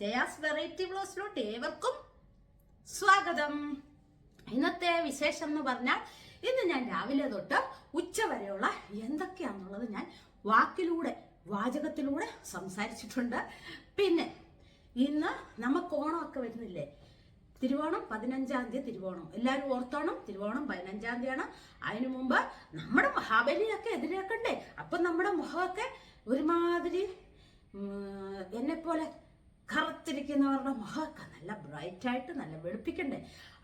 Jaya's variety ബ്ലോസിലോട്ട് ഏവർക്കും സ്വാഗതം. ഇന്നത്തെ വിശേഷം എന്ന് പറഞ്ഞാൽ ഇന്ന് ഞാൻ രാവിലെ തൊട്ട് ഉച്ച വരെയുള്ള എന്തൊക്കെയാണെന്നുള്ളത് ഞാൻ വാക്കിലൂടെ വാചകത്തിലൂടെ സംസാരിച്ചിട്ടുണ്ട്. പിന്നെ ഇന്ന് നമുക്ക് ഓണമൊക്കെ വരുന്നില്ലേ? തിരുവോണം പതിനഞ്ചാം തീയതി തിരുവോണം. എല്ലാവരും ഓർത്തോണം തിരുവോണം പതിനഞ്ചാം തീയതിയാണ്. അതിനു മുമ്പ് നമ്മുടെ മഹാബലിയൊക്കെ എതിരേക്കണ്ടേ? അപ്പം നമ്മുടെ മുഖമൊക്കെ ഒരുമാതിരി എന്നെ പോലെ കറുത്തിരിക്കുന്നവരുടെ മുഖമൊക്കെ നല്ല ബ്രൈറ്റ് ആയിട്ട് നല്ല വെളുപ്പിക്കണ്ടേ?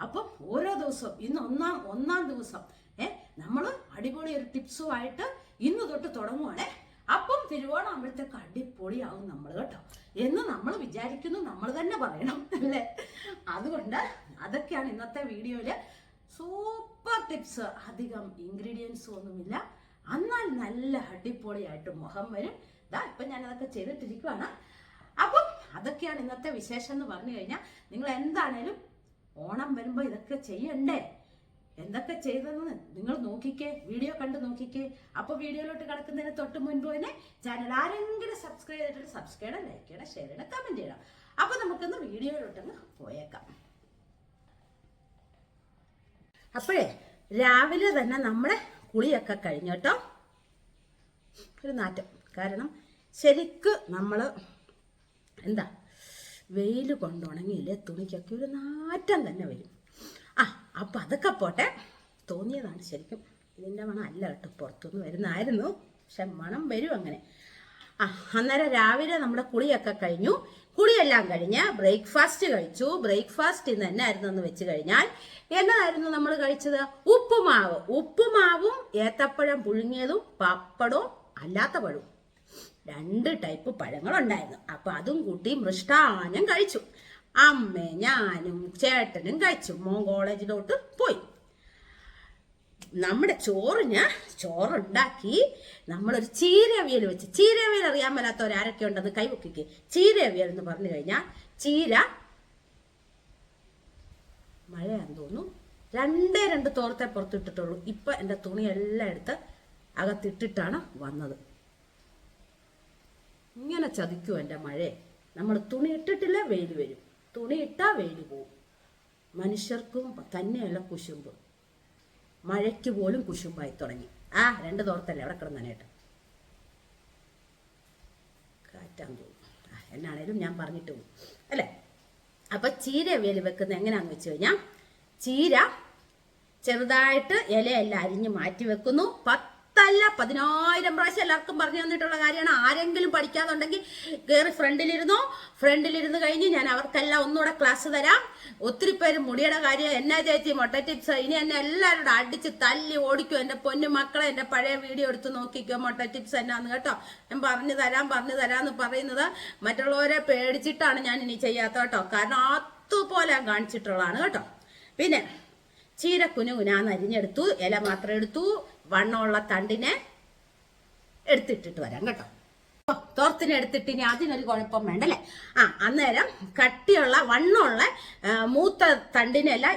അപ്പം ഓരോ ദിവസവും ഇന്ന് ഒന്നാം ഒന്നാം ദിവസം ഏ നമ്മൾ അടിപൊളി ഒരു ടിപ്സുമായിട്ട് ഇന്ന് തൊട്ട് തുടങ്ങുവാണേ. അപ്പം തിരുവോണം ആകുമ്പോഴത്തേക്ക് അടിപൊളിയാവും നമ്മൾ കേട്ടോ. എന്ന് നമ്മൾ വിചാരിക്കുന്നു നമ്മൾ തന്നെ പറയണം അല്ലേ? അതുകൊണ്ട് അതൊക്കെയാണ് ഇന്നത്തെ വീഡിയോയിൽ. Super tips. അധികം ഇൻഗ്രീഡിയൻസ് ഒന്നുമില്ല. എന്നാൽ നല്ല അടിപൊളിയായിട്ട് മുഖം വരും. ഇതാ ഇപ്പം ഞാനതൊക്കെ ചെയ്തിട്ടിരിക്കുവാണ്. അതൊക്കെയാണ് ഇന്നത്തെ വിശേഷം എന്ന് പറഞ്ഞു കഴിഞ്ഞാൽ നിങ്ങൾ എന്താണേലും ഓണം വരുമ്പോൾ ഇതൊക്കെ ചെയ്യണ്ടേ? എന്തൊക്കെ ചെയ്തതെന്ന് നിങ്ങൾ നോക്കിക്കേ വീഡിയോ കണ്ട് നോക്കിക്കേ. അപ്പോൾ വീഡിയോയിലോട്ട് കിടക്കുന്നതിന് തൊട്ട് മുൻപ് തന്നെ ചാനൽ ആരെങ്കിലും സബ്സ്ക്രൈബ് ചെയ്തിട്ട് സബ്സ്ക്രൈബ് ചെയ്യണം ലൈക്ക് ചെയ്യണം ഷെയർ ചെയ്യണം കമന്റ് ചെയ്യണം. അപ്പോൾ നമുക്കൊന്ന് വീഡിയോയിലോട്ടൊന്ന് പോയേക്കാം. അപ്പോഴേ രാവിലെ തന്നെ നമ്മുടെ കുളിയൊക്കെ കഴിഞ്ഞു കേട്ടോ. ഒരു നാറ്റം. കാരണം ശരിക്ക് നമ്മൾ എന്താ? വെയിൽ കൊണ്ടുണങ്ങിയില്ലേ തുണിക്കൊക്കെ ഒരു നാറ്റം തന്നെ വരും. ആ അപ്പം അതൊക്കെ പോട്ടെ. തോന്നിയതാണ് ശരിക്കും. ഇതിന്റെ മണം അല്ല കേട്ടോ പുറത്തുനിന്ന് വരുന്നായിരുന്നു. പക്ഷെ മണം വരും അങ്ങനെ. ആ അന്നേരം രാവിലെ നമ്മുടെ കുളിയൊക്കെ കഴിഞ്ഞു. കുളിയെല്ലാം കഴിഞ്ഞ് ബ്രേക്ക്ഫാസ്റ്റ് കഴിച്ചു. ബ്രേക്ക്ഫാസ്റ്റ് ഇന്ന് എന്നായിരുന്നു എന്ന് വെച്ച് കഴിഞ്ഞാൽ എന്നതായിരുന്നു നമ്മൾ കഴിച്ചത്? ഉപ്പുമാവ്. ഉപ്പുമാവും ഏത്തപ്പഴം പുഴുങ്ങിയതും പപ്പടവും അല്ലാത്ത പഴവും രണ്ട് ടൈപ്പ് പഴങ്ങൾ പഴങ്ങളുണ്ടായിരുന്നു. അപ്പൊ അതും കൂട്ടി മൃഷ്ടാനം കഴിച്ചു. അമ്മ ഞാനും ചേട്ടനും കഴിച്ചു. മോൻ കോളേജിലോട്ട് പോയി. നമ്മുടെ ചോറിന് ചോറുണ്ടാക്കി നമ്മളൊരു ചീരവിയൽ വെച്ച് ചീരവിയൽ അറിയാൻ മേലാത്തവർ ആരൊക്കെ ഉണ്ടെന്ന് കൈവക്കിക്ക്. ചീരവിയൽ എന്ന് പറഞ്ഞു കഴിഞ്ഞാൽ ചീര മഴയാന്ന് തോന്നുന്നു. രണ്ടേ രണ്ട് തോർത്തെ പുറത്തിട്ടിട്ടുള്ളൂ. ഇപ്പൊ എന്റെ തുണിയെല്ലാം എടുത്ത് അകത്തിട്ടിട്ടാണ് വന്നത്. ഇങ്ങനെ ചതിക്കും എന്റെ മഴയെ നമ്മൾ തുണി ഇട്ടിട്ടില്ല വെയിൽ വരും. തുണി ഇട്ടാ വെയിൽ പോവും. മനുഷ്യർക്കും തന്നെയല്ല കുശുമ്പ്. മഴയ്ക്ക് പോലും കുശുമ്പായി തുടങ്ങി. ആ രണ്ട് തോർത്തല്ലേ? അവിടെ കിടന്നേട്ട് കാറ്റാൻ തോന്നും എന്നാണേലും ഞാൻ പറഞ്ഞിട്ട് പോകും. അല്ലേ? അപ്പൊ ചീര വേൽ വെക്കുന്നത് എങ്ങനെയാന്ന് വെച്ച് കഴിഞ്ഞാൽ ചീര ചെറുതായിട്ട് ഇലയെല്ലാം അരിഞ്ഞ് മാറ്റി വെക്കുന്നു. പത്തല്ല പതിനായിരം പ്രാവശ്യം എല്ലാവർക്കും പറഞ്ഞു തന്നിട്ടുള്ള കാര്യമാണ്. ആരെങ്കിലും പഠിക്കാതുണ്ടെങ്കിൽ കയറി ഫ്രണ്ടിലിരുന്നോ ഫ്രണ്ടിലിരുന്ന് കഴിഞ്ഞ് ഞാൻ അവർക്കെല്ലാം ഒന്നുകൂടെ ക്ലാസ് തരാം. ഒത്തിരി പേര് മുടിയുടെ കാര്യം എന്നാ ചേച്ചി മൊട്ട ടിപ്സ് ഇനി എന്നെ എല്ലാവരും അടിച്ച് തല്ലി ഓടിക്കും. എന്റെ പൊന്നു മക്കളെ എന്റെ പഴയ വീഡിയോ എടുത്ത് നോക്കിക്കോ മൊട്ട ടിപ്സ് എന്നാന്ന് കേട്ടോ. ഞാൻ പറഞ്ഞു തരാം പറഞ്ഞു തരാന്ന് പറയുന്നത് മറ്റുള്ളവരെ പേടിച്ചിട്ടാണ് ഞാൻ ഇനി ചെയ്യാത്ത കേട്ടോ. കാരണം അതുപോലെ കാണിച്ചിട്ടുള്ളതാണ് കേട്ടോ. പിന്നെ ചീര കുനുകുനാന്ന് അരിഞ്ഞെടുത്തു ഇല മാത്രം എടുത്തു. വണ്ണമുള്ള തണ്ടിനെ എടുത്തിട്ടിട്ട് വരാം കേട്ടോ. തോർത്തിന് എടുത്തിട്ട് ഇനി അതിനൊരു കുഴപ്പം വേണ്ടല്ലേ? ആ അന്നേരം കട്ടിയുള്ള വണ്ണമുള്ള മൂത്ത തണ്ടിനെല്ലാം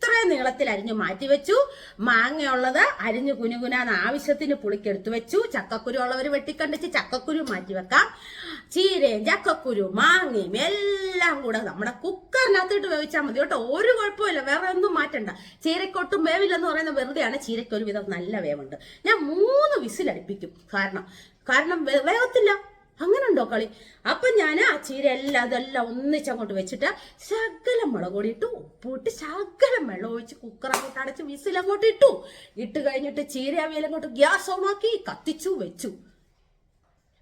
ഇത്രയും നീളത്തിൽ അരിഞ്ഞു മാറ്റിവെച്ചു. മാങ്ങയുള്ളത് അരിഞ്ഞു കുനുകുനാന്ന് ആവശ്യത്തിന് പുളിക്കെടുത്ത് വെച്ചു. ചക്കക്കുരു ഉള്ളവർ വെട്ടിക്കണ്ടിച്ച് ചക്കക്കുരു മാറ്റി വെക്കാം ചീരയും ചക്കക്കുരു മാങ്ങയും എല്ലാം കൂടെ നമ്മുടെ കുക്കറിനകത്തിട്ട് വേവിച്ചാൽ മതി കേട്ടോ. ഒരു കുഴപ്പമില്ല വേറെ ഒന്നും മാറ്റണ്ട. ചീരക്കൊട്ടും വേവില്ലെന്ന് പറയുന്ന വെറുതെയാണ്. ചീരയ്ക്ക് ഒരു വിധം നല്ല വേവുണ്ട്. ഞാൻ മൂന്ന് വിസിലടിപ്പിക്കും. കാരണം കാരണം വേ- വേഗത്തില്ല അങ്ങനെ ഉണ്ടോ കളി? അപ്പൊ ഞാൻ ആ ചീര എല്ലാം അതെല്ലാം ഒന്നിച്ചങ്ങോട്ട് വെച്ചിട്ട് ശകലം മുളക് പൊടി ഇട്ടു ഉപ്പിട്ട് ശകലം വെള്ളം ഒഴിച്ച് കുക്കർ അങ്ങോട്ട് അടച്ച് വിസിൽ അങ്ങോട്ട് ഇട്ടു. ഇട്ട് കഴിഞ്ഞിട്ട് ചീര അവയിൽ അങ്ങോട്ട് ഗ്യാസ് ഓൺ ആക്കി കത്തിച്ചു വെച്ചു.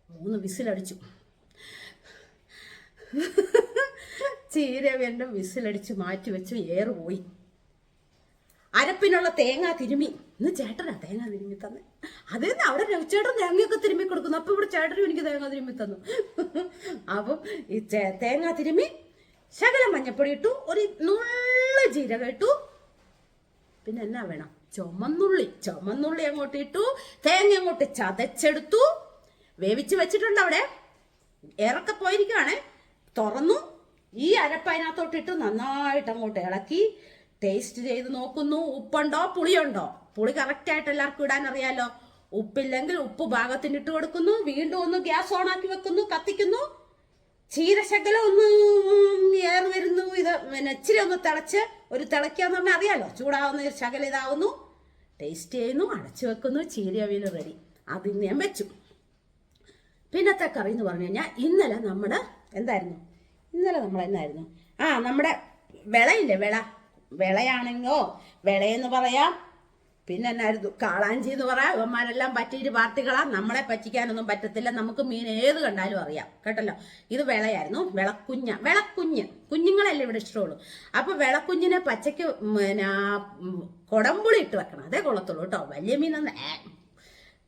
മൂന്ന് വിസിലടിച്ചു ചീര വീണ്ടും വിസിലടിച്ച് മാറ്റി വെച്ചു ഏറ് പോയി അരപ്പിനുള്ള തേങ്ങ തിരുമി. ഇന്ന് ചേട്ടനാ തേങ്ങ തിരുമ്മി തന്നെ. അതേന്ന് അവിടെ രവിച്ചേട്ടൻ തേങ്ങയൊക്കെ തിരുമ്മി കൊടുക്കുന്നു. അപ്പൊ ഇവിടെ ചേട്ടനും എനിക്ക് തേങ്ങ തിരുമ്മി തന്നു. അപ്പം ഈ തേങ്ങ തിരുമ്മി ശകലം മഞ്ഞപ്പൊടി ഇട്ടു. ഒരു നുള്ള ജീരകം ഇട്ടു. പിന്നെ എന്നാ വേണം? ചുമന്നുള്ളി. ചുമന്നുള്ളി അങ്ങോട്ട് ഇട്ടു. തേങ്ങ അങ്ങോട്ട് ചതച്ചെടുത്തു. വേവിച്ച് വെച്ചിട്ടുണ്ട് അവിടെ. ഇറക്കെ പോയിരിക്കുകയാണ് തുറന്നു. ഈ അരപ്പതിനകത്തോട്ടിട്ട് നന്നായിട്ട് അങ്ങോട്ട് ഇളക്കി. ടേസ്റ്റ് ചെയ്ത് നോക്കുന്നു. ഉപ്പുണ്ടോ? പുളിയുണ്ടോ? പുളി കറക്റ്റ് ആയിട്ട് എല്ലാവർക്കും ഇടാൻ അറിയാലോ. ഉപ്പില്ലെങ്കിൽ ഉപ്പ് ഭാഗത്തിന് ഇട്ട് കൊടുക്കുന്നു വീണ്ടും ഒന്ന് ഗ്യാസ് ഓൺ ആക്കി വെക്കുന്നു കത്തിക്കുന്നു. ചീരശകലം ഒന്ന് ഏർ വരുന്നു. ഇത് പിന്നെ ഇച്ചിരി ഒന്ന് തിളച്ച് ഒരു തിളയ്ക്കാന്ന് പറഞ്ഞാൽ അറിയാലോ ചൂടാവുന്ന ശകലം ഇതാവുന്നു. ടേസ്റ്റ് ചെയ്യുന്നു അടച്ചു വെക്കുന്നു ചീരയവിയൽ റെഡി അതിൽ ഞാൻ വെച്ചു. പിന്നത്തെ കറി എന്ന് പറഞ്ഞു കഴിഞ്ഞാൽ ഇന്നലെ നമ്മുടെ എന്തായിരുന്നു? ഇന്നലെ നമ്മൾ എന്തായിരുന്നു ആ നമ്മുടെ വിളയില്ലേ വിള. വിളയാണെങ്കോ? വിളയെന്ന് പറയാം. പിന്നെ എന്നായിരുന്നു കാളാഞ്ചി എന്ന് പറയാം ഇവന്മാരെല്ലാം പറ്റിയിട്ട് പാർട്ടികളാ നമ്മളെ പറ്റിക്കാനൊന്നും പറ്റത്തില്ല നമുക്ക് മീൻ ഏത് കണ്ടാലും അറിയാം കേട്ടല്ലോ? ഇത് വിളയായിരുന്നു വിളക്കുഞ്ഞ വിളക്കുഞ്ഞ് കുഞ്ഞുങ്ങളല്ലേ ഇവിടെ ഇഷ്ടമുള്ളൂ. അപ്പൊ വിളക്കുഞ്ഞിനെ പച്ചയ്ക്ക് പിന്നെ കൊടമ്പുളി ഇട്ട് വെക്കണം അതേ കൊള്ളത്തുള്ളൂ കേട്ടോ വലിയ മീനൊന്നും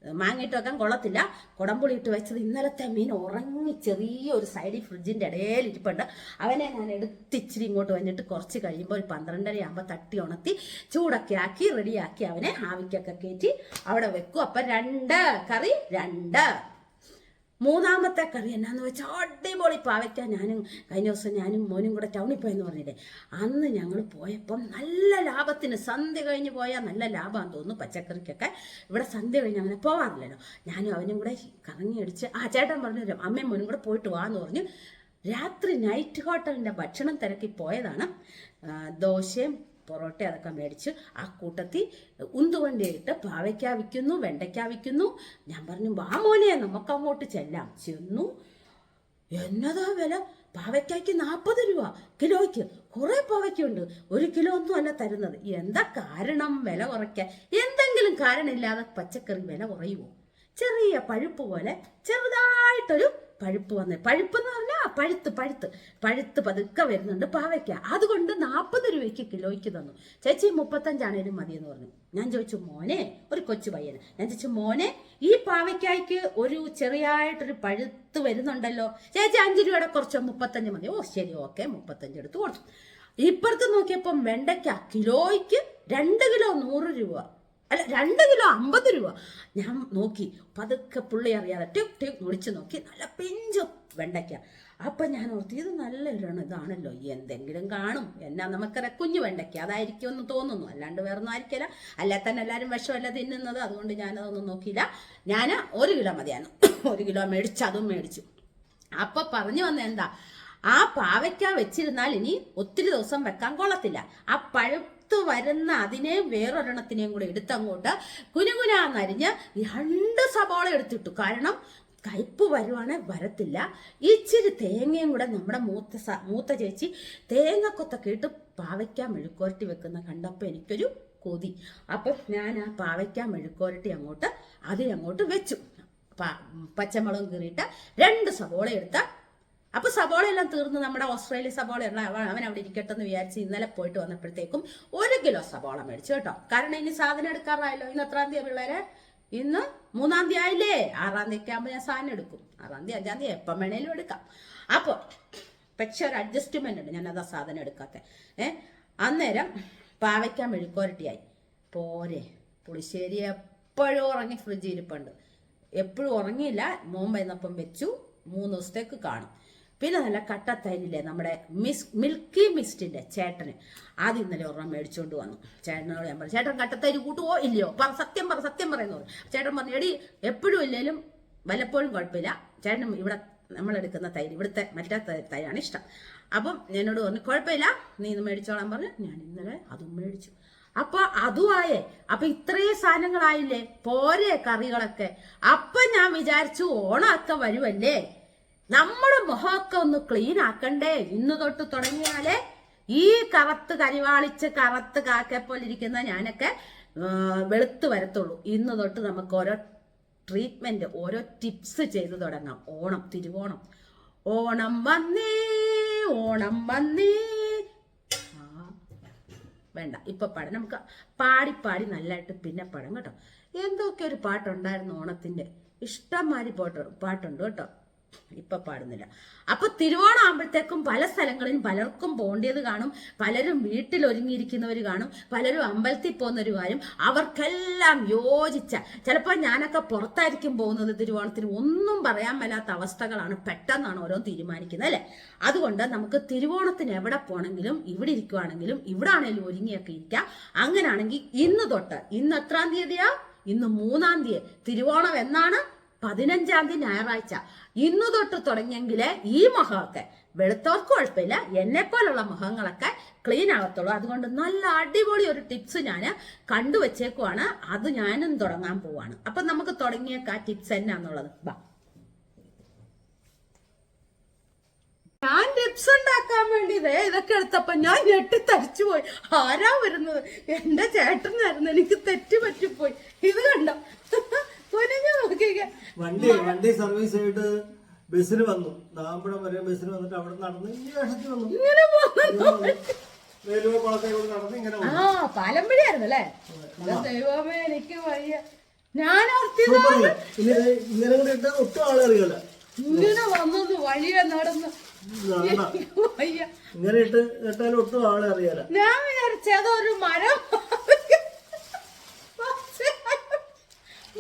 മാങ്ങിയിട്ട് വെക്കാൻ കൊള്ളത്തില്ല. കുടംപുളി ഇട്ട് വെച്ചത് ഇന്നലത്തെ മീൻ ഉറങ്ങി ചെറിയ ഒരു സൈഡിൽ ഫ്രിഡ്ജിന്റെ ഇടയിൽ ഇരിപ്പുണ്ട്. അവനെ ഞാൻ എടുത്ത് ഇച്ചിരി ഇങ്ങോട്ട് വന്നിട്ട് കുറച്ച് കഴിയുമ്പോൾ ഒരു പന്ത്രണ്ടര ആകുമ്പോൾ തട്ടി ഉണർത്തി ചൂടൊക്കെ ആക്കി റെഡിയാക്കി അവനെ ആവിക്കൊക്കെ കയറ്റി അവിടെ വെക്കും. അപ്പം രണ്ട് കറി രണ്ട് മൂന്നാമത്തെ കറി എന്നാന്ന് വെച്ചാൽ അടിപൊളി പാവയ്ക്ക ഞാനും കഴിഞ്ഞ ദിവസം ഞാനും മോനും കൂടെ ടൗണിൽ പോയെന്ന് പറഞ്ഞില്ലേ? അന്ന് ഞങ്ങൾ പോയപ്പം നല്ല ലാഭത്തിന് സന്ധ്യ കഴിഞ്ഞ് പോയാൽ നല്ല ലാഭമാണെന്ന് തോന്നുന്നു പച്ചക്കറിക്കൊക്കെ. ഇവിടെ സന്ധ്യ കഴിഞ്ഞ് അങ്ങനെ പോവാറില്ലല്ലോ. ഞാനും അവനും കൂടെ കറങ്ങി അടിച്ച് ആ ചേട്ടൻ പറഞ്ഞു അമ്മയും മോനും കൂടെ പോയിട്ട് വാന്ന് പറഞ്ഞു. രാത്രി നൈറ്റ് ഹോട്ടലിന്റെ ഭക്ഷണം തിരക്കി പോയതാണ്. ദോശയും പൊറോട്ട അതൊക്കെ മേടിച്ച് ആ കൂട്ടത്തിൽ ഉന്തുവണ്ടിയിട്ട് പാവയ്ക്ക വിൽക്കുന്നു വെണ്ടയ്ക്ക വിൽക്കുന്നു. ഞാൻ പറഞ്ഞു വാ മോനെ നമുക്ക് അങ്ങോട്ട് ചെല്ലാം. ചെന്നു. എന്നതാ വില? പാവയ്ക്കായ്ക്ക് നാൽപ്പത് രൂപ. കിലോയ്ക്ക് കുറെ പാവയ്ക്കുണ്ട്. ഒരു കിലോ ഒന്നും അല്ല തരുന്നത്. എന്താ കാരണം വില കുറയ്ക്കാൻ? എന്തെങ്കിലും കാരണമില്ലാതെ പച്ചക്കറി വില കുറയുമോ? ചെറിയ പഴുപ്പ് പോലെ ചെറുതായിട്ടൊരു പഴുപ്പ് വന്ന്. പഴുപ്പ് എന്ന് പറഞ്ഞാൽ പഴുത്ത് പഴുത്ത്. പഴുത്ത് പതുക്കെ വരുന്നുണ്ട് പാവയ്ക്ക. അതുകൊണ്ട് നാൽപ്പത് രൂപയ്ക്ക് കിലോയ്ക്ക് തന്നു. ചേച്ചി മുപ്പത്തഞ്ചാണേലും മതി എന്ന് പറഞ്ഞു. ഞാൻ ചോദിച്ചു മോനെ ഒരു കൊച്ചു പയ്യന്. ഞാൻ ചോദിച്ചു മോനെ ഈ പാവയ്ക്കായ്ക്ക് ഒരു ചെറിയായിട്ടൊരു പഴുത്ത് വരുന്നുണ്ടല്ലോ. ചേച്ചി അഞ്ച് രൂപയുടെ കുറച്ച് മുപ്പത്തഞ്ച് മതി. ഓ ശരി ഓക്കെ. മുപ്പത്തഞ്ച് എടുത്ത് കൊടുത്തു. ഇപ്പുറത്ത് നോക്കിയപ്പം വെണ്ടയ്ക്ക കിലോയ്ക്ക് രണ്ട് കിലോ നൂറ് രൂപ. അല്ല രണ്ട് കിലോ അമ്പത് രൂപ. ഞാൻ നോക്കി പതുക്കെ പുള്ളി അറിയാതെ ടിപ് ടിപ് മുടിച്ച് നോക്കി. നല്ല പിഞ്ചു വെണ്ടയ്ക്ക. അപ്പം ഞാൻ ഓർത്തി ഇത് നല്ല ഒരെണ്ണം ഇതാണല്ലോ എന്തെങ്കിലും കാണും. എന്നാ നമുക്കറിയാം കുഞ്ഞു വെണ്ടയ്ക്ക. അതായിരിക്കും എന്ന് തോന്നുന്നു. അല്ലാണ്ട് വേറെ ഒന്നും ആയിരിക്കില്ല. അല്ലെ തന്നെ എല്ലാവരും വിഷമല്ല തിന്നുന്നത്. അതുകൊണ്ട് ഞാനതൊന്നും നോക്കിയില്ല. ഞാൻ ഒരു കിലോ മതിയായിരുന്നു. ഒരു കിലോ മേടിച്ച് അതും മേടിച്ചു. അപ്പം പറഞ്ഞു വന്ന എന്താ ആ പാവയ്ക്ക വെച്ചിരുന്നാൽ ഇനി ഒത്തിരി ദിവസം വെക്കാൻ കൊള്ളത്തില്ല. ആ പഴുത്ത് വരുന്ന അതിനെ വേറൊരെണ്ണത്തിനെയും കൂടെ എടുത്തങ്ങോട്ട് കുനുകുനാന്നരിഞ്ഞ് രണ്ട് സവാള എടുത്തിട്ടു. കാരണം കയ്പ് വരുവാണെ വരത്തില്ല. ഇച്ചിരി തേങ്ങയും കൂടെ നമ്മുടെ മൂത്ത മൂത്ത ചേച്ചി തേങ്ങ തേങ്ങക്കൊത്തൊക്കെ ഇട്ട് പാവയ്ക്ക മെഴുക്കുരട്ടി വെക്കുന്ന കണ്ടപ്പോൾ എനിക്കൊരു കൊതി. അപ്പം ഞാൻ ആ പാവയ്ക്ക മെഴുക്കുരട്ടി അങ്ങോട്ട് അതിനങ്ങോട്ട് വെച്ചു. പച്ചമുളകും കീറിയിട്ട് രണ്ട് സവോള എടുത്ത അപ്പൊ സബോള എല്ലാം തീർന്ന് നമ്മുടെ ഓസ്ട്രേലിയ സബോള ഉള്ള അവൻ അവിടെ ഇരിക്കട്ടെ എന്ന് വിചാരിച്ച് ഇന്നലെ പോയിട്ട് വന്നപ്പോഴത്തേക്കും ഒരു കിലോ സബോള മേടിച്ചു കേട്ടോ. കാരണം ഇനി സാധനം എടുക്കാറായല്ലോ. ഇന്ന് എത്രാം തീയതി പിള്ളേരെ? ഇന്ന് മൂന്നാം തീയതി ആയില്ലേ? ആറാം തീയതി ആകുമ്പോൾ ഞാൻ സാധനം എടുക്കും. ആറാം തീയതി അഞ്ചാം തീയതി എപ്പം വേണേലും എടുക്കാം. അപ്പോൾ പക്ഷെ ഒരു അഡ്ജസ്റ്റ്മെന്റ് ഉണ്ട്. ഞാൻ ആ സാധനം എടുക്കാത്ത. ഏ? അന്നേരം പാവയ്ക്കാൻ മെഴുക്കോരട്ടിയായി പോരെ പുളിശ്ശേരി എപ്പോഴും ഉറങ്ങി ഫ്രിഡ്ജിൽ ഇരിപ്പുണ്ട്. എപ്പോഴും ഉറങ്ങിയില്ല. മോൻ വന്നപ്പം വെച്ചു. മൂന്ന് ദിവസത്തേക്ക് കാണും. പിന്നെ നല്ല കട്ടത്തൈരില്ലേ നമ്മുടെ മിസ് മിൽക്കി മിസ്റ്റിന്റെ ചേട്ടന്. അത് ഇന്നലെ ഒരെണ്ണം മേടിച്ചുകൊണ്ട് വന്നു. ചേട്ടനോട് ഞാൻ പറഞ്ഞു ചേട്ടൻ കട്ടത്തൈര് കൂട്ടുവോ ഇല്ലയോ? പറ സത്യം പറ സത്യം പറയുന്നു ചേട്ടൻ പറഞ്ഞു എടി എപ്പോഴും ഇല്ലെങ്കിലും വല്ലപ്പോഴും കുഴപ്പമില്ല. ചേട്ടൻ ഇവിടെ നമ്മളെടുക്കുന്ന തൈര് ഇവിടുത്തെ മറ്റേ തൈരാണ് ഇഷ്ടം. അപ്പം എന്നോട് പറഞ്ഞു കുഴപ്പമില്ല നീ ഇന്ന് മേടിച്ചോളാൻ പറഞ്ഞു. ഞാൻ ഇന്നലെ അതും മേടിച്ചു. അപ്പൊ അതുമായേ അപ്പൊ ഇത്രയും സാധനങ്ങളായില്ലേ? പോരെ കറികളൊക്കെ. അപ്പൊ ഞാൻ വിചാരിച്ചു ഓണമൊക്കെ വരുമല്ലേ നമ്മുടെ മുഖമൊക്കെ ഒന്ന് ക്ലീൻ ആക്കണ്ടേ? ഇന്ന് തൊട്ട് തുടങ്ങിയാലേ ഈ കറുത്ത് കരിവാളിച്ച് കറുത്ത് കാക്കെ പോലെ ഇരിക്കുന്ന ഞാനൊക്കെ വെളുത്തു വരത്തുള്ളൂ. ഇന്ന് തൊട്ട് നമുക്ക് ഓരോ ട്രീറ്റ്മെന്റ് ഓരോ ടിപ്സ് ചെയ്തു തുടങ്ങാം. ഓണം തിരുവോണം. ഓണം വന്നേ ഓണം വന്നേ. വേണ്ട. ഇപ്പൊ പാടാം. നമുക്ക് പാടി പാടി നല്ലതായിട്ട് പിന്നെ പാടാം കേട്ടോ. എന്തൊക്കെ ഒരു പാട്ടുണ്ടായിരുന്നു ഓണത്തിന്റെ? ഇഷ്ടംമാതിരി പാട്ട് പാട്ടുണ്ട് കേട്ടോ. ഇപ്പൊ പാടുന്നില്ല. അപ്പൊ തിരുവോണം ആകുമ്പോഴത്തേക്കും പല സ്ഥലങ്ങളിൽ പലർക്കും പോണ്ടിയത് കാണും പലരും വീട്ടിൽ ഒരുങ്ങിയിരിക്കുന്നവർ കാണും പലരും അമ്പലത്തിൽ പോകുന്നവർ കാര്യം അവർക്കെല്ലാം യോജിച്ച ചിലപ്പോൾ ഞാനൊക്കെ പുറത്തായിരിക്കും പോകുന്നത് തിരുവോണത്തിന് ഒന്നും പറയാൻ മേലാത്ത അവസ്ഥകളാണ് പെട്ടെന്നാണ് ഓരോ തീരുമാനിക്കുന്നത് അല്ലെ? അതുകൊണ്ട് നമുക്ക് തിരുവോണത്തിന് എവിടെ പോകണമെങ്കിലും ഇവിടെ ഇരിക്കുവാണെങ്കിലും ഇവിടെ ആണെങ്കിലും ഒരുങ്ങിയൊക്കെ ഇരിക്കാം. അങ്ങനെയാണെങ്കിൽ ഇന്ന് തൊട്ട് ഇന്ന് എത്രാം തീയതിയാ? ഇന്ന് മൂന്നാം തീയതി. തിരുവോണം എന്നാണ്? പതിനഞ്ചാം തീയതി ഞായറാഴ്ച. ഇന്നു തൊട്ട് തുടങ്ങിയെങ്കിലേ ഈ മുഖമൊക്കെ വെളുത്തവർക്ക് കുഴപ്പമില്ല. എന്നെ പോലുള്ള മുഖങ്ങളൊക്കെ ക്ലീൻ ആകത്തുള്ളൂ. അതുകൊണ്ട് നല്ല അടിപൊളി ഒരു ടിപ്സ് ഞാൻ കണ്ടുവച്ചേക്കുവാണ് അത് ഞാനും തുടങ്ങാൻ പോവാണ്. അപ്പൊ നമുക്ക് തുടങ്ങിയേക്ക് ആ ടിപ്സ് എന്നാന്നുള്ളത്. ബാ. ഞാൻ ടിപ്സ് ഉണ്ടാക്കാൻ വേണ്ടി ദേ ഇതൊക്കെ എടുത്തപ്പോ ഞാൻ ഞെട്ടി തരിച്ചു പോയി. ആരാ വരുന്നത്? എന്റെ ചേട്ടനായിരുന്നു. എനിക്ക് തെറ്റ് പറ്റിപ്പോയി. ഇത് കണ്ടോ? വണ്ടി വണ്ടി സർവീസ് ചെയ്തിട്ട് ബസ്സിന് വന്നു. നാമ്പഴം വരെ ബസ്സിന് വന്നിട്ട് അവിടെ നടന്ന് ഈ വേഷത്തിൽ വന്നു. ഇങ്ങനെ പോകുന്നു റെയിൽവേ കുളത്തെ കൂടെ നടന്ന് ഇങ്ങനെ ആ വന്നു പാലമ്പഴിയായിരുന്നു അല്ലേ? ദൈവമേ എനിക്ക് വയ്യ. ഞാൻ ഇനി ഇങ്ങനെ കൂടി ഇട്ടാൽ ഒട്ടും ആളെ അറിയില്ല ഇങ്ങനെ വന്നത് വഴിയെ നടന്ന് ഇതാണ്ടാ. എനിക്ക് വയ്യ. ഇങ്ങനെ ഇട്ട് ഇട്ടാലും ഒട്ടും ആളെ അറിയാല ഞാൻ വിചാരിച്ചത് ഒരു മരം.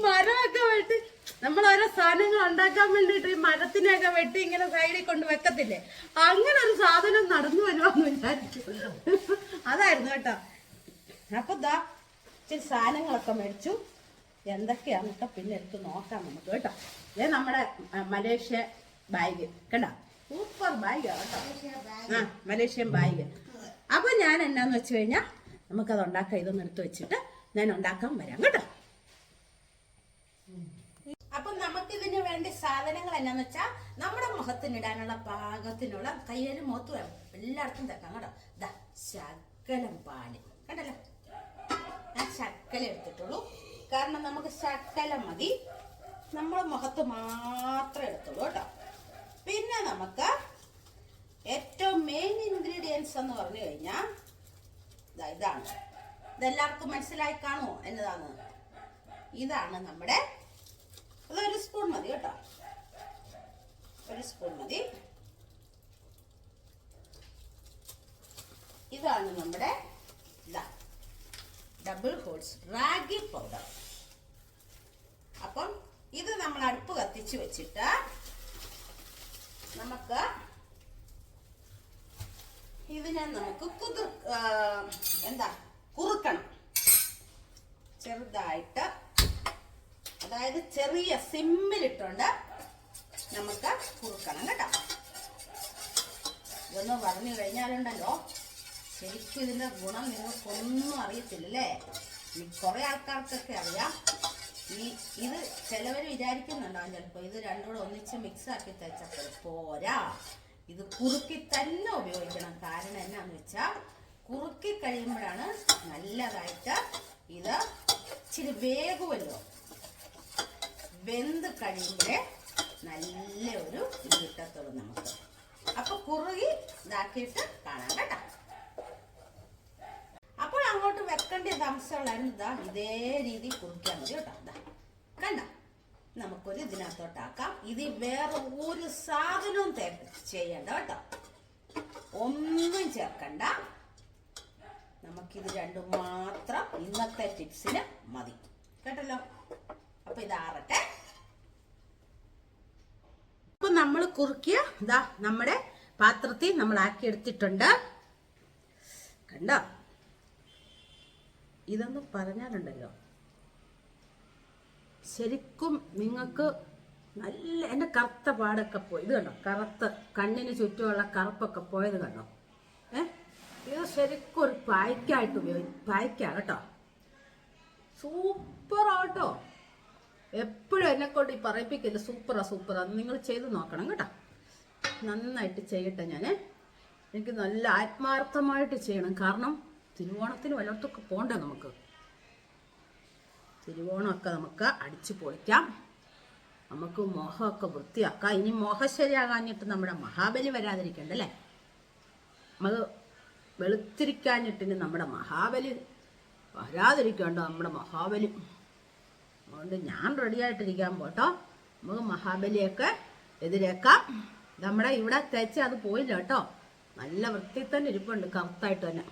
മരമൊക്കെ വെട്ടി നമ്മൾ ഓരോ സാധനങ്ങൾ ഉണ്ടാക്കാൻ വേണ്ടിട്ട് ഈ മരത്തിനെയൊക്കെ വെട്ടി ഇങ്ങനെ സൈഡിൽ കൊണ്ട് വെക്കത്തില്ലേ? അങ്ങനെ ഒരു സാധനം നടന്നു വരുവാന്ന് വിചാരിച്ചു അതായിരുന്നു കേട്ടോ. അപ്പൊ ദാ ഇച്ചിരി സാധനങ്ങളൊക്കെ മേടിച്ചു. എന്തൊക്കെയാന്നൊക്കെ പിന്നെ എടുത്ത് നോക്കാം നമുക്ക് കേട്ടോ. ഏ നമ്മുടെ മലേഷ്യ ബാഗ്. കണ്ടോ സൂപ്പർ ബാഗ് കേട്ടോ. ആ മലേഷ്യൻ ബാഗ്. അപ്പൊ ഞാൻ എന്നാന്ന് വെച്ച് കഴിഞ്ഞാൽ നമുക്കത് ഉണ്ടാക്കാം. ഇതൊന്ന് എടുത്ത് വെച്ചിട്ട് ഞാൻ ഉണ്ടാക്കാൻ വരാം കേട്ടോ അപ്പൊ നമുക്ക് ഇതിന് വേണ്ടി സാധനങ്ങൾ എന്നാന്ന് വെച്ചാൽ നമ്മുടെ മുഖത്തിന് ഇടാനുള്ള പാകത്തിനുള്ള കയ്യിലും മുഖത്ത് വേണം. എല്ലായിടത്തും തേക്കാം കേട്ടോ. ദാ ശകലം പാൽ. കണ്ടല്ലോ? ഞാൻ ശക്കല എടുത്തിട്ടുള്ളൂ. കാരണം നമുക്ക് ശക്കല മതി. നമ്മൾ മുഖത്ത് മാത്രമേ എടുത്തുള്ളൂ കേട്ടോ. പിന്നെ നമുക്ക് ഏറ്റവും മെയിൻ ഇൻഗ്രീഡിയൻസ് എന്ന് പറഞ്ഞു കഴിഞ്ഞാൽ ഇതാ ഇതാണ്. ഇതെല്ലാവർക്കും മനസ്സിലായി കാണുമോ? എന്നതാണ്. ഇതാണ് നമ്മുടെ അതൊരു സ്പൂൺ മതി കേട്ടോ. ഒരു സ്പൂൺ മതി. ഇതാണ് നമ്മുടെ ഡബിൾ ഹോൾസ് റാഗി പൗഡർ അപ്പം ഇത് നമ്മൾ അടുപ്പ് കത്തിച്ച് വെച്ചിട്ട് നമുക്ക് ഇതിനെ നമുക്ക് കുതിർ എന്താ കുറുക്കണം. ചെറുതായിട്ട് അതായത് ചെറിയ സിമ്മിലിട്ടുണ്ട് നമുക്ക് കുറുക്കണം കേട്ടോ. ഇതൊന്ന് പറഞ്ഞു കഴിഞ്ഞാലുണ്ടല്ലോ ശരിക്കും ഇതിന്റെ ഗുണം നിങ്ങൾക്കൊന്നും അറിയത്തില്ലല്ലേ? ഈ കുറെ ആൾക്കാർക്കൊക്കെ അറിയാം. ഈ ഇത് ചിലവർ വിചാരിക്കുന്നുണ്ടാവും ചിലപ്പോൾ ഇത് രണ്ടും കൂടെ ഒന്നിച്ച് മിക്സ് ആക്കി തേച്ചപ്പോൾ പോരാ. ഇത് കുറുക്കി തന്നെ ഉപയോഗിക്കണം. കാരണം എന്നാന്ന് വെച്ചാൽ കുറുക്കി കഴിയുമ്പോഴാണ് നല്ലതായിട്ട് ഇത് ഇച്ചിരി വേകുമല്ലോ വെന്ത് കഴിയുമ്പോഴേ നല്ല ഒരു കിട്ടത്തുള്ളൂ നമുക്ക് അപ്പൊ കുറുകി ഇതാക്കിയിട്ട് കാണാം കേട്ടോ. അപ്പോൾ അങ്ങോട്ട് വെക്കേണ്ട അംശമുള്ളായിരുന്നു ഇതാ ഇതേ രീതി കുറിക്കാൻ മതി കേട്ടോ. ഇതാ കണ്ട? നമുക്കൊരു ഇതിനകത്തോട്ടാക്കാം ഇത് വേറെ ഒരു സാധനവും ചെയ്യണ്ട കേട്ടോ. ഒന്നും ചേർക്കണ്ട. നമുക്കിത് രണ്ടും മാത്രം ഇന്നത്തെ ടിപ്സിന് മതി. കേട്ടല്ലോ? അപ്പൊ ഇത് ആറട്ടെ അപ്പൊ നമ്മൾ കുറുക്കിയ ഇതാ നമ്മുടെ പാത്രത്തിൽ നമ്മൾ ആക്കി എടുത്തിട്ടുണ്ട്. കണ്ടോ? ഇതൊന്നും പറഞ്ഞാലുണ്ടല്ലോ. ശരിക്കും നിങ്ങൾക്ക് നല്ല എന്റെ കറുത്ത പാടൊക്കെ പോയി. ഇത് കണ്ടോ? കറുത്ത കണ്ണിന് ചുറ്റുമുള്ള കറുപ്പൊക്കെ പോയത് കണ്ടോ? ഏ? ഇത് ശരിക്കും ഒരു പായ്ക്കായിട്ട് ഉപയോഗി പായ്ക്കാ കേട്ടോ. സൂപ്പറാട്ടോ എപ്പോഴും എന്നെ കൊണ്ട് ഈ പറയിപ്പിക്കില്ല സൂപ്പറാ സൂപ്പറാ. നിങ്ങൾ ചെയ്ത് നോക്കണം കേട്ടോ. നന്നായിട്ട് ചെയ്യട്ടെ ഞാൻ എനിക്ക് നല്ല ആത്മാർത്ഥമായിട്ട് ചെയ്യണം. കാരണം തിരുവോണത്തിന് വല്ലയിടത്തൊക്കെ പോകണ്ടേ നമുക്ക്? തിരുവോണമൊക്കെ നമുക്ക് അടിച്ചു പൊളിക്കാം. നമുക്ക് മോഹമൊക്കെ വൃത്തിയാക്കാം. ഇനി മോഹം ശരിയാകാഞ്ഞിട്ട് നമ്മുടെ മഹാബലി വരാതിരിക്കണ്ടല്ലേ അത് വെളുത്തിരിക്കാഞ്ഞിട്ടിന് നമ്മുടെ മഹാബലി വരാതിരിക്കണ്ട. നമ്മുടെ മഹാബലി അതുകൊണ്ട് ഞാൻ റെഡിയായിട്ടിരിക്കാൻ പോട്ടോ നമുക്ക് മഹാബലിയൊക്കെ എതിരേക്കാം. നമ്മുടെ ഇവിടെ തേച്ച് അത് പോയില്ല കേട്ടോ നല്ല വൃത്തി തന്നെ ഇരിപ്പുണ്ട് കറുത്തായിട്ട് തന്നെ.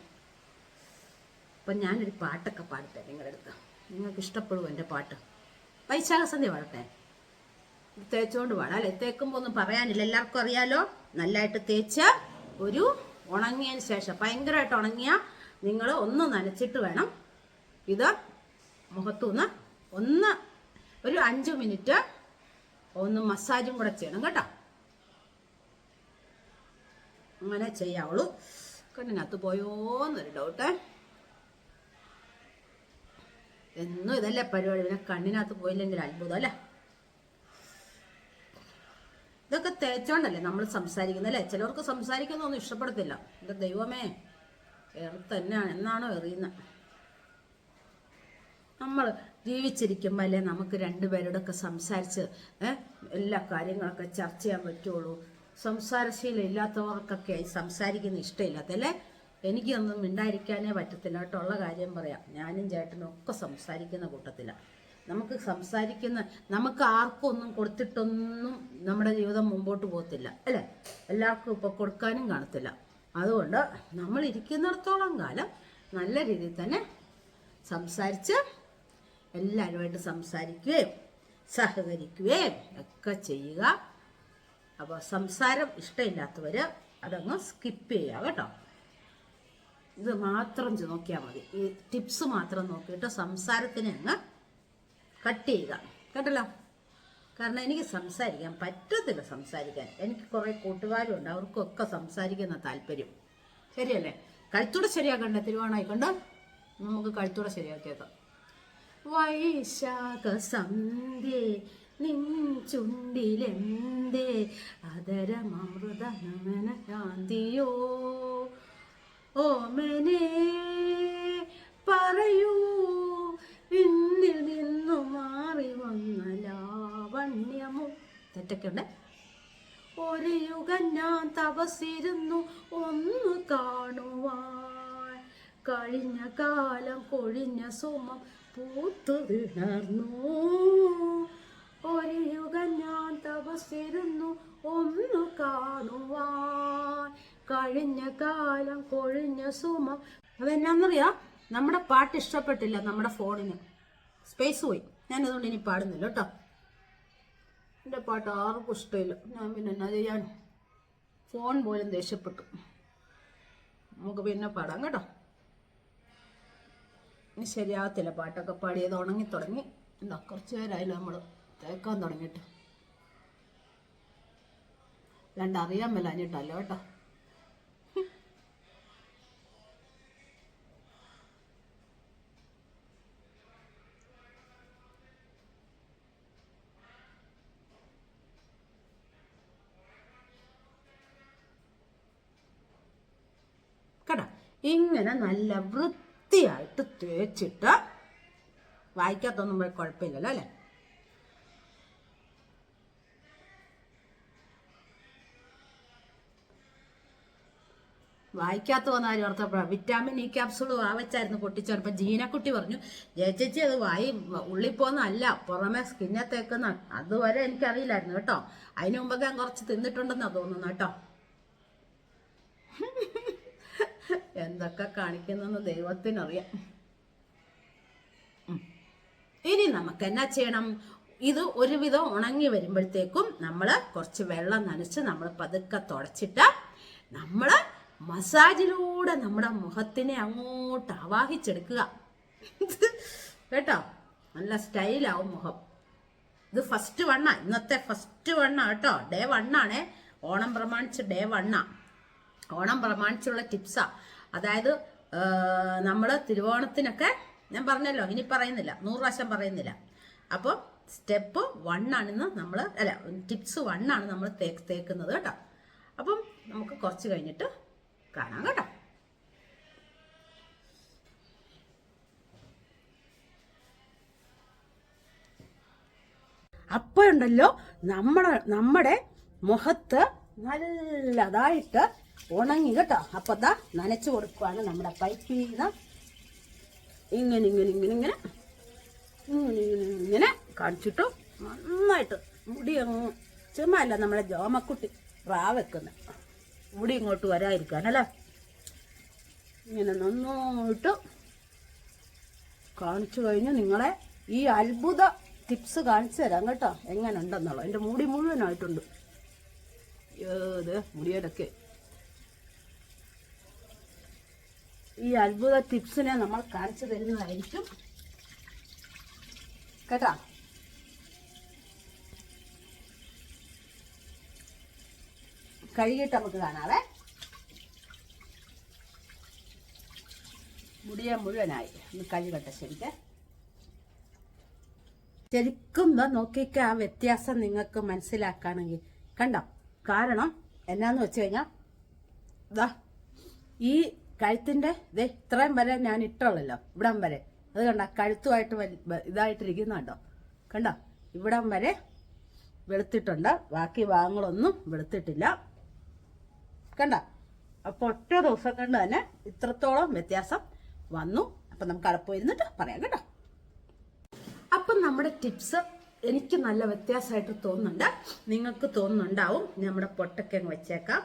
അപ്പം ഞാനൊരു പാട്ടൊക്കെ പാടട്ടെ നിങ്ങളുടെ അടുത്ത്. നിങ്ങൾക്ക് ഇഷ്ടപ്പെടും എന്റെ പാട്ട്? വൈശാഖസന്ധ്യ പാടട്ടെ. തേച്ചുകൊണ്ട് പാടാം അല്ലേ? തേക്കുമ്പോൾ ഒന്നും പറയാനില്ല. എല്ലാവർക്കും അറിയാലോ? നല്ലതായിട്ട് തേച്ച് ഒരു ഉണങ്ങിയതിന് ശേഷം ഭയങ്കരമായിട്ട് ഉണങ്ങിയ നിങ്ങൾ ഒന്ന് നനച്ചിട്ട് വേണം ഇത് മുഖത്തുനിന്ന് ഒന്ന് ഒരു അഞ്ച് മിനിറ്റ് ഒന്ന് മസാജും കൂടെ ചെയ്യണം കേട്ടോ. അങ്ങനെ ചെയ്യാവുള്ളൂ. കണ്ണിനകത്ത് പോയോന്നൊരു ഡൗട്ട് എന്നും ഇതല്ലേ പരിപാടി. പിന്നെ കണ്ണിനകത്ത് പോയില്ലെങ്കിൽ അത്ഭുതം അല്ലേ? ഇതൊക്കെ തേച്ചോണ്ടല്ലേ നമ്മൾ സംസാരിക്കുന്നത് അല്ലേ? ചിലവർക്ക് സംസാരിക്കുന്നൊന്നും ഇഷ്ടപ്പെടത്തില്ല. എന്റെ ദൈവമേ എറുത്തന്നെയാണ് തന്നെയാണ്. എന്നാണോ എറിയുന്നത് നമ്മൾ ജീവിച്ചിരിക്കുമ്പോൾ അല്ലേ നമുക്ക് രണ്ടുപേരോടൊക്കെ സംസാരിച്ച് എല്ലാ കാര്യങ്ങളൊക്കെ ചർച്ച ചെയ്യാൻ പറ്റുള്ളൂ. സംസാരശീലം ഇല്ലാത്തവർക്കൊക്കെ സംസാരിക്കുന്ന ഇഷ്ടമില്ലാത്ത അല്ലേ? എനിക്കൊന്നും മിണ്ടായിരിക്കാനേ പറ്റത്തില്ല കേട്ടോ. ഉള്ള കാര്യം പറയാം. ഞാനും ചേട്ടനും ഒക്കെ സംസാരിക്കുന്ന കൂട്ടത്തില്ല നമുക്ക് സംസാരിക്കുന്ന നമുക്ക് ആർക്കും ഒന്നും കൊടുത്തിട്ടൊന്നും നമ്മുടെ ജീവിതം മുമ്പോട്ട് പോകത്തില്ല അല്ലേ? എല്ലാവർക്കും ഇപ്പോൾ കൊടുക്കാനും കാണത്തില്ല. അതുകൊണ്ട് നമ്മൾ ഇരിക്കുന്നിടത്തോളം കാലം നല്ല രീതിയിൽ തന്നെ സംസാരിച്ച് എല്ലാവരുമായിട്ട് സംസാരിക്കുകയും സഹകരിക്കുകയും ഒക്കെ ചെയ്യുക. അപ്പോൾ സംസാരം ഇഷ്ടമില്ലാത്തവർ അതങ്ങ് സ്കിപ്പ് ചെയ്യുക കേട്ടോ. ഇത് മാത്രം നോക്കിയാൽ മതി. ഈ ടിപ്സ് മാത്രം നോക്കിയിട്ട് സംസാരത്തിനെ അങ്ങ് കട്ട് ചെയ്യുക. കേട്ടല്ലോ? കാരണം എനിക്ക് സംസാരിക്കാൻ പറ്റത്തില്ല സംസാരിക്കാൻ. എനിക്ക് കുറേ കൂട്ടുകാരുണ്ട് അവർക്കൊക്കെ സംസാരിക്കുന്ന താല്പര്യം. ശരിയല്ലേ? കഴുത്തൂടെ ശരിയാക്കണ്ടേ? തിരുവാണായിക്കൊണ്ട്? നമുക്ക് കഴുത്തൂടെ ശരിയാക്കിയേക്കാം. വൈശാഖ സന്ധ്യേ നിൻ ചുണ്ടിലെന്തേ അതരമൃത നമന ശാന്തിയോ ഓമനെ പറയൂ ഇന്നിൽ നിന്നു മാറി വന്ന ലാവണ്യമോ? തെറ്റൊക്കെ ഉണ്ട് ഒരു യുഗം ഞാൻ തപസിരുന്നു ഒന്ന് കാണുവാൻ. കഴിഞ്ഞ കാലം കൊഴിഞ്ഞ സുമം പൂത്തു വിണർന്നു ഒരു യുഗം ഞാൻ തപസ്സിരുന്നു ഒന്ന് കാണുവാൻ. കഴിഞ്ഞ കാലം കൊഴിഞ്ഞ സുമം. അതെന്നാന്നറിയാം? നമ്മുടെ പാട്ട് ഇഷ്ടപ്പെട്ടില്ല നമ്മുടെ ഫോണിന്. സ്പേസ് പോയി. ഞാൻ അതുകൊണ്ട് ഇനി പാടുന്നില്ല കേട്ടോ. എന്റെ പാട്ട് ആർക്കും ഇഷ്ടമില്ല. ഞാൻ പിന്നെ എന്നാ ചെയ്യാൻ? ഫോൺ പോലും ദേഷ്യപ്പെട്ടു. നമുക്ക് പിന്നെ പാടാം കേട്ടോ. ശരിയാകത്തില്ല പാട്ടൊക്കെ പാടിയത് ഉണങ്ങി തുടങ്ങി. എന്താ കുറച്ച് പേരായാലും നമ്മൾ തേക്കാൻ തുടങ്ങിയിട്ട്. രണ്ടറിയാൻ അറിയാൻ മേലാഞ്ഞിട്ടല്ല കേട്ടോ. ഇങ്ങനെ നല്ല വൃത്തിയായിട്ട് തേച്ചിട്ട് വായിക്കാത്തൊന്നും പോയി കുഴപ്പമില്ലല്ലോ അല്ലേ? വായിക്കാത്ത വന്ന കാര്യം ഓർത്തപ്പോഴാണ് വിറ്റാമിൻ ഇ ക്യാപ്സൂൾ വാവച്ചായിരുന്നു പൊട്ടിച്ചപ്പോൾ ജീനക്കുട്ടി പറഞ്ഞു ചേച്ചി അത് വായി ഉള്ളിൽ പുറമെ സ്കിന്നെ തേക്കുന്ന അതുവരെ എനിക്കറിയില്ലായിരുന്നു കേട്ടോ. അതിനു മുമ്പൊക്കെ ഞാൻ കുറച്ച് തിന്നിട്ടുണ്ടെന്നാണ് തോന്നുന്നു കേട്ടോ. എന്തൊക്കെ കാണിക്കുന്നെന്ന് ദൈവത്തിനറിയാം. ഇനി നമുക്ക് എന്നാ ചെയ്യണം? ഇത് ഒരുവിധം ഉണങ്ങി വരുമ്പോഴത്തേക്കും നമ്മൾ കുറച്ച് വെള്ളം നനച്ച് നമ്മൾ പതുക്കെ തുടച്ചിട്ട് നമ്മൾ മസാജിലൂടെ നമ്മുടെ മുഖത്തിനെ അങ്ങോട്ട് ആവാഹിച്ചെടുക്കുക. കേട്ടോ? നല്ല സ്റ്റൈലാവും മുഖം. ഇത് ഫസ്റ്റ് വണ്ണ ഇന്നത്തെ ഫസ്റ്റ് വണ്ണ കേട്ടോ. ഡേ വണ്ണാണേ ഓണം പ്രമാണിച്ച് ഡേ വണ്ണ ഓണം പ്രമാണിച്ചുള്ള ടിപ്സാ അതായത് നമ്മൾ തിരുവോണത്തിനൊക്കെ ഞാൻ പറഞ്ഞല്ലോ ഇനി പറയുന്നില്ല നൂറ് പ്രാവശ്യം പറയുന്നില്ല. അപ്പോൾ സ്റ്റെപ്പ് വൺ ആണെന്ന് നമ്മൾ അല്ല ടിപ്സ് വൺ ആണ് നമ്മൾ തേക്ക് തേക്കുന്നത് കേട്ടോ. അപ്പം നമുക്ക് കുറച്ച് കഴിഞ്ഞിട്ട് കാണാം കേട്ടോ. അപ്പോഴുണ്ടല്ലോ നമ്മുടെ നമ്മുടെ മുഖത്ത് നല്ലതായിട്ട് ഉണങ്ങി കേട്ടോ. അപ്പൊ ദാ നനച്ചു കൊടുക്കുവാണ് നമ്മുടെ പൈപ്പിൽ നിന്ന് ഇങ്ങനെ ഇങ്ങനെ ഇങ്ങനെ. ഇങ്ങനെ ഇങ്ങനെ ഇങ്ങനെ ഇങ്ങനെ കാണിച്ചിട്ടു നന്നായിട്ട് മുടി അങ്ങ് ചുമ്മാല്ല നമ്മുടെ ജോമക്കുട്ടി റാ വെക്കുന്നത് മുടി ഇങ്ങോട്ട് വരാതിരിക്കാനല്ലേ ഇങ്ങനെ നന്നായിട്ട് കാണിച്ചു കഴിഞ്ഞ്. നിങ്ങളെ ഈ അത്ഭുത ടിപ്സ് കാണിച്ചു തരാം കേട്ടോ. എങ്ങനെ ഉണ്ടെന്നുള്ളത് എന്റെ മുടി മുഴുവനായിട്ടുണ്ട്. ഏത് മുടിയിലൊക്കെ ഈ അത്ഭുത ടിപ്സിനെ നമ്മൾ കാണിച്ചു തരുന്നതായിരിക്കും. കേട്ടോ? കഴുകിയിട്ട് നമുക്ക് കാണാവേ. മുടിയ മുഴുവനായി. ഒന്ന് കഴുകട്ടെ ശരിക്ക്. ശരിക്കും നോക്കിക്ക ആ വ്യത്യാസം നിങ്ങൾക്ക് മനസ്സിലാക്കാണെങ്കിൽ. കണ്ടോ? കാരണം എന്നാന്ന് വെച്ച് കഴിഞ്ഞാൽ ഈ കഴുത്തിന്റെ ഇത് ഇത്രയും വരെ ഞാൻ ഇട്ടുള്ളല്ലോ ഇവിടം വരെ. അത് കണ്ട കഴുത്തുമായിട്ട് ഇതായിട്ടിരിക്കുന്ന കേട്ടോ കണ്ടോ? ഇവിടം വരെ വെളുത്തിട്ടുണ്ട്. ബാക്കി ഭാഗങ്ങളൊന്നും വെളുത്തിട്ടില്ല. കണ്ട? അപ്പൊ ഒറ്റ ദിവസം കൊണ്ട് തന്നെ ഇത്രത്തോളം വ്യത്യാസം വന്നു. അപ്പൊ നമുക്ക് അടപ്പ് പോയിരുന്നിട്ട് പറയാം കേട്ടോ. അപ്പം നമ്മുടെ ടിപ്സ് എനിക്ക് നല്ല വ്യത്യാസമായിട്ട് തോന്നുന്നുണ്ട്. നിങ്ങൾക്ക് തോന്നുന്നുണ്ടാവും. നമ്മുടെ പൊട്ടൊക്കെ അങ്ങ് വെച്ചേക്കാം.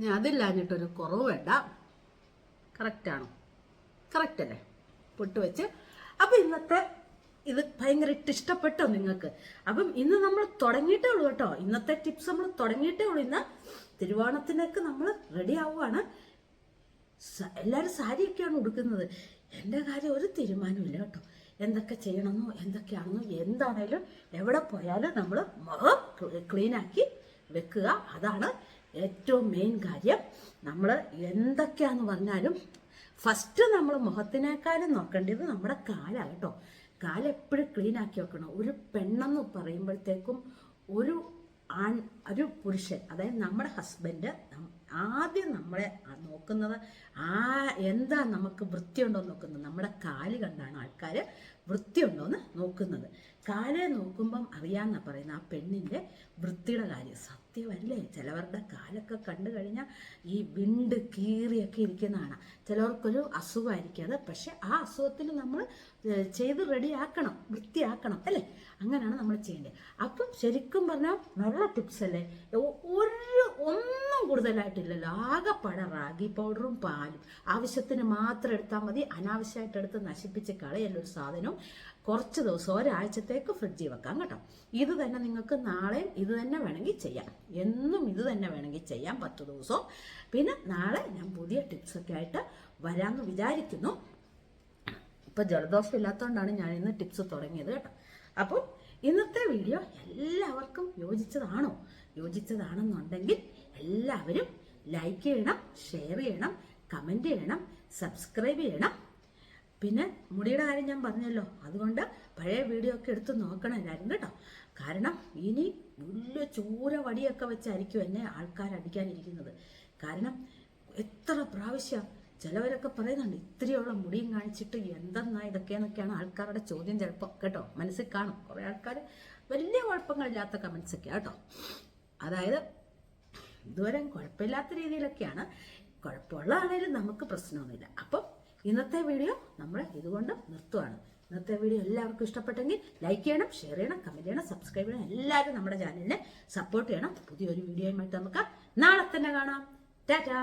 ഞാൻ അതില്ലാഞ്ഞിട്ടൊരു കുറവ് വേണ്ട. കറക്റ്റാണോ കറക്റ്റ് അല്ലേ? പൊട്ട് വെച്ച് അപ്പം ഇന്നത്തെ ഇത് ഭയങ്കര ഇഷ്ടപ്പെട്ടോ നിങ്ങൾക്ക്? അപ്പം ഇന്ന് നമ്മൾ തുടങ്ങിയിട്ടേ ഉള്ളൂ കേട്ടോ. ഇന്നത്തെ ടിപ്സ് നമ്മൾ തുടങ്ങിയിട്ടേ ഉള്ളൂ. ഇന്ന് തിരുവോണത്തിനൊക്കെ നമ്മൾ റെഡി ആവുകയാണ് എല്ലാവരും സാരിയൊക്കെയാണ് ഉടുക്കുന്നത്. എന്റെ കാര്യം ഒരു തീരുമാനമില്ല കേട്ടോ. എന്തൊക്കെ ചെയ്യണമെന്നോ എന്തൊക്കെയാണെന്നോ എന്താണേലും എവിടെ പോയാലും നമ്മൾ മുഖം ക്ലീനാക്കി വെക്കുക. അതാണ് ഏറ്റവും മെയിൻ കാര്യം. നമ്മൾ എന്തൊക്കെയാന്ന് പറഞ്ഞാലും ഫസ്റ്റ് നമ്മൾ മുഖത്തിനേക്കാളും നോക്കേണ്ടത് നമ്മുടെ കാലാണ് കേട്ടോ. കാലെപ്പോഴും ക്ലീൻ ആക്കി വെക്കണം. ഒരു പെണ്ണെന്ന് പറയുമ്പോഴത്തേക്കും ഒരു ആൺ ഒരു പുരുഷൻ അതായത് നമ്മുടെ ഹസ്ബൻഡ് ആദ്യം നമ്മളെ നോക്കുന്നത് ആ എന്താ നമുക്ക് വൃത്തിയുണ്ടോ എന്ന് നോക്കുന്നത്. നമ്മുടെ കാൽ കണ്ടാണ് ആൾക്കാർ വൃത്തിയുണ്ടോ എന്ന് നോക്കുന്നത്. കാലെ നോക്കുമ്പം അറിയാമെന്നാണ് പറയുന്നത് ആ പെണ്ണിന്റെ വൃത്തിയുടെ കാര്യം. സത്യമല്ലേ? ചിലവരുടെ കാലൊക്കെ കണ്ടു കഴിഞ്ഞാൽ ഈ വിണ്ട് കീറിയൊക്കെ ഇരിക്കുന്നതാണ്. ചിലവർക്കൊരു അസുഖമായിരിക്കും അത്. പക്ഷെ ആ അസുഖത്തിന് നമ്മൾ ചെയ്ത് റെഡിയാക്കണം വൃത്തിയാക്കണം അല്ലേ? അങ്ങനെയാണ് നമ്മൾ ചെയ്യേണ്ടത്. അപ്പം ശരിക്കും പറഞ്ഞാൽ നല്ല ടിപ്സ് അല്ലേ? ഒരു ഒന്നും കൂടുതലായിട്ടില്ലല്ലോ. ആകെപ്പാടെ റാഗി പൗഡറും പാലും. ആവശ്യത്തിന് മാത്രം എടുത്താൽ മതി. അനാവശ്യമായിട്ട് എടുത്ത് നശിപ്പിച്ച് കളയല്ല ഒരു സാധനവും. കുറച്ച് ദിവസം ഒരാഴ്ചത്തേക്ക് ഫ്രിഡ്ജിൽ വെക്കാം കേട്ടോ. ഇത് തന്നെ നിങ്ങൾക്ക് നാളെയും ഇത് തന്നെ വേണമെങ്കിൽ ചെയ്യാം. എന്നും ഇത് തന്നെ വേണമെങ്കിൽ ചെയ്യാം പത്ത് ദിവസവും പിന്നെ നാളെ ഞാൻ പുതിയ ടിപ്സൊക്കെ ആയിട്ട് വരാമെന്ന് വിചാരിക്കുന്നു. ഇപ്പൊ ജലദോഷം ഇല്ലാത്തതുകൊണ്ടാണ് ഞാൻ ഇന്ന് ടിപ്സ് തുടങ്ങിയത് കേട്ടോ. അപ്പോൾ ഇന്നത്തെ വീഡിയോ എല്ലാവർക്കും യോജിച്ചതാണോ? യോജിച്ചതാണെന്നുണ്ടെങ്കിൽ എല്ലാവരും ലൈക്ക് ചെയ്യണം ഷെയർ ചെയ്യണം കമന്റ് ചെയ്യണം സബ്സ്ക്രൈബ് ചെയ്യണം. പിന്നെ മുടിയുടെ കാര്യം ഞാൻ പറഞ്ഞല്ലോ അതുകൊണ്ട് പഴയ വീഡിയോ ഒക്കെ എടുത്ത് നോക്കണം എല്ലാവരും കേട്ടോ. കാരണം ഇനി വലിയ ചൂര വടിയൊക്കെ വെച്ചായിരിക്കും എന്നെ ആൾക്കാർ അടിക്കാനിരിക്കുന്നത് കാരണം എത്ര പ്രാവശ്യം ചിലവരൊക്കെ പറയുന്നുണ്ട് ഇത്രയുള്ള മുടിയും കാണിച്ചിട്ട് എന്തെന്നാ ഇതൊക്കെയെന്നൊക്കെയാണ് ആൾക്കാരുടെ ചോദ്യം ചിലപ്പോൾ കേട്ടോ. മനസ്സിൽ കാണും. കുറേ ആൾക്കാർ വലിയ കുഴപ്പങ്ങളില്ലാത്ത കമൻസൊക്കെ കേട്ടോ. അതായത് ഇതുവരെ കുഴപ്പമില്ലാത്ത രീതിയിലൊക്കെയാണ്. കുഴപ്പമുള്ളതാണേലും നമുക്ക് പ്രശ്നമൊന്നുമില്ല. അപ്പം ഇന്നത്തെ വീഡിയോ നമ്മൾ ഇതുകൊണ്ട് നിർത്തുവാണ്. ഇന്നത്തെ വീഡിയോ എല്ലാവർക്കും ഇഷ്ടപ്പെട്ടെങ്കിൽ ലൈക്ക് ചെയ്യണം ഷെയർ ചെയ്യണം കമന്റ് ചെയ്യണം സബ്സ്ക്രൈബ് ചെയ്യണം. എല്ലാവരും നമ്മുടെ ചാനലിനെ സപ്പോർട്ട് ചെയ്യണം. പുതിയൊരു വീഡിയോയുമായിട്ട് നമുക്ക് നാളെ തന്നെ കാണാം. ടാറ്റാ!